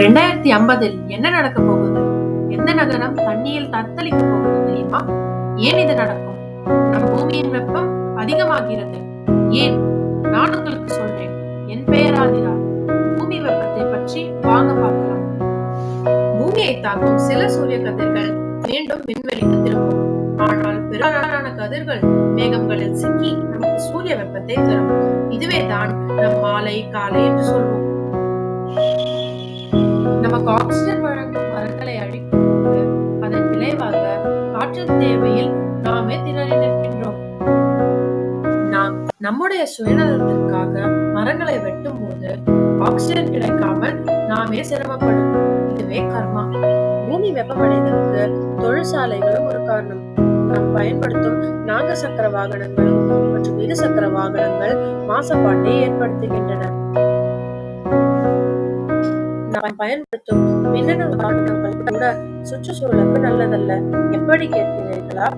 ரெண்டாயிரத்தி ஐம்பதில் என்ன நடக்க போகுது? எந்த நகரம் தண்ணியில் தத்தளிக்க போகுது தெரியுமா? ஏன் இது நடக்கும்? நம் பூமியின் வெப்பம் அதிகமாகிறது. ஏன்? நான் உங்களுக்கு சொல்றேன். என் பெயர் ஆதிரா பூமி வெப்பத்தை பற்றி வாங்க பார்க்கலாம். பூமியை தாக்கும் சில சூரிய கதிர்கள் மீண்டும் விண்வெளிக்கு திரும்பும். ஆனால் பெரும்பாலான கதிர்கள் மேகங்களில் சிக்கி நமக்கு சூரிய வெப்பத்தை தரும். இதுவே தான் நம் மாலை காலை என்று சொல்வோம். நமக்கு ஆக்சிஜன் வழங்கும் மரங்களை அழிக்கும் அதன் விளைவாக காற்று தேவையில் நாமே திணறி நிற்கின்றோம் நாம் நம்முடைய சுயநலத்திற்காக மரங்களை வெட்டும் போது ஆக்சிஜன் கிடைக்காமல் நாமே சிரமப்படும். இதுவே கர்மா. பூமி வெப்பமடைதலுக்கு தொழிற்சாலைகளும் ஒரு காரணம். நாம் பயன்படுத்தும் நான்கு சக்கர வாகனங்கள் மற்றும் இரு சக்கர வாகனங்கள் மாசுபாட்டை ஏற்படுத்துகின்றன. பயன்படுத்தும் மின்னணு வாகனங்கள் கூட சுற்றுச்சூழலுக்கு நல்லதல்ல. எப்படி கேட்கிறீர்களா?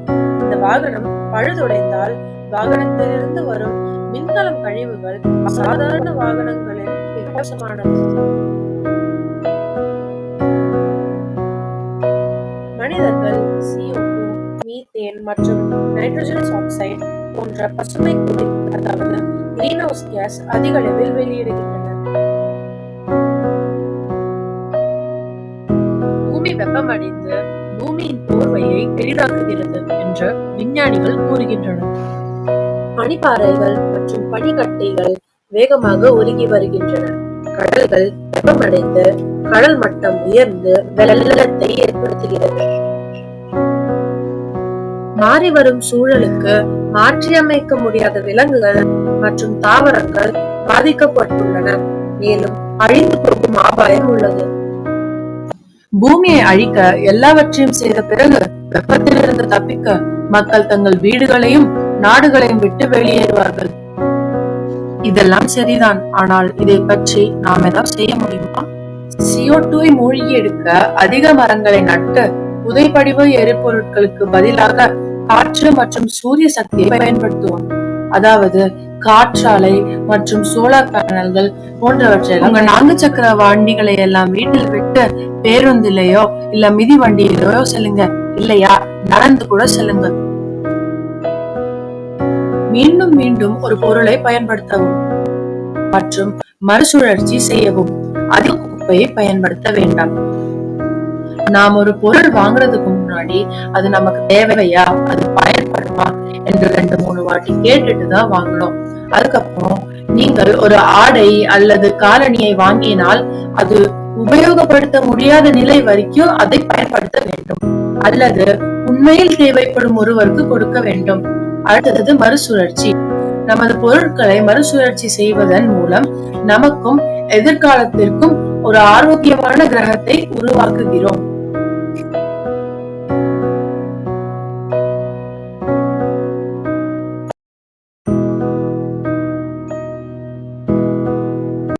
இந்த வாகனம் பழுதுடைந்தால் வாகனத்திலிருந்து வரும் மின்கலம் கழிவுகள் சாதாரண வாகனங்களில் மோசமானது மனிதர்கள் CO2, மீத்தேன் மற்றும் நைட்ரஜன் ஆக்சைடு போன்ற பசுமை குடி அதாவது கிரீன் ஹவுஸ் கேஸ் அதிக அளவில் வெளியிடுகின்றனர் வெப்பமடைந்து பூமியின் போர்வையை பெரிதாக்குகிறது என்று விஞ்ஞானிகள் கூறுகின்றனர். பனிப்பாறைகள் மற்றும் பனிக்கட்டிகள் வேகமாக உருகி வருகின்றன. கடல்கள் வெப்பமடைந்து கடல் மட்டம் உயர்ந்து வெள்ளத்தை ஏற்படுத்துகிறது. மாறி வரும் சூழலுக்கு மாற்றியமைக்க முடியாத விலங்குகள் மற்றும் தாவரங்கள் பாதிக்கப்பட்டுள்ளன. மேலும் அழிந்து போகும் அபாயம் உள்ளது. பூமியை அழிக்க எல்லாவற்றையும் செய்த பிறகு வெப்பத்திலிருந்து தப்பிக்க மக்கள் தங்கள் வீடுகளையும் நாடுகளையும் விட்டு வெளியேறுவார்கள். இதெல்லாம் சரிதான். ஆனால் இதை பற்றி நாம் ஏதாவது செய்ய முடியுமா? சிஓ டூவை மூழ்கி எடுக்க அதிக மரங்களை நட்டு புதைப்படிவ எரிபொருட்களுக்கு பதிலாக காற்று மற்றும் சூரிய சக்தியை பயன்படுத்துவோம். அதாவது காற்றாலை மற்றும் சோலார் பேனல்கள் போன்றவற்றை உங்க நான்கு சக்கர வண்டிகளை எல்லாம் வீட்டில் விட்டு பேருந்திலேயோ இல்ல மிதி வண்டியிலேயோ செல்லுங்க. இல்லையா? நடந்து கூட செல்லுங்க. மீண்டும் மீண்டும் ஒரு பொருளை பயன்படுத்தவும் மற்றும் மறுசுழற்சி செய்யவும் அதிக குப்பையை பயன்படுத்த வேண்டாம். நாம் ஒரு பொருள் வாங்குறதுக்கு முன்னாடி அது நமக்கு தேவையா? அது பயன்படுமா? என்று ரெண்டு மூணு வாட்டி கேட்டுட்டு தான் வாங்கணும் அதுக்கப்புறம் நீங்கள் ஒரு ஆடை அல்லது காலணியை வாங்கினால் அது உபயோகப்படுத்த முடியாத நிலை வரைக்கும் அதை பயன்படுத்த வேண்டும். அல்லது உண்மையில் தேவைப்படும் ஒருவருக்கு கொடுக்க வேண்டும். அடுத்தது மறுசுழற்சி. நமது பொருட்களை மறுசுழற்சி செய்வதன் மூலம் நமக்கும் எதிர்காலத்திற்கும் ஒரு ஆரோக்கியமான கிரகத்தை உருவாக்குகிறோம்.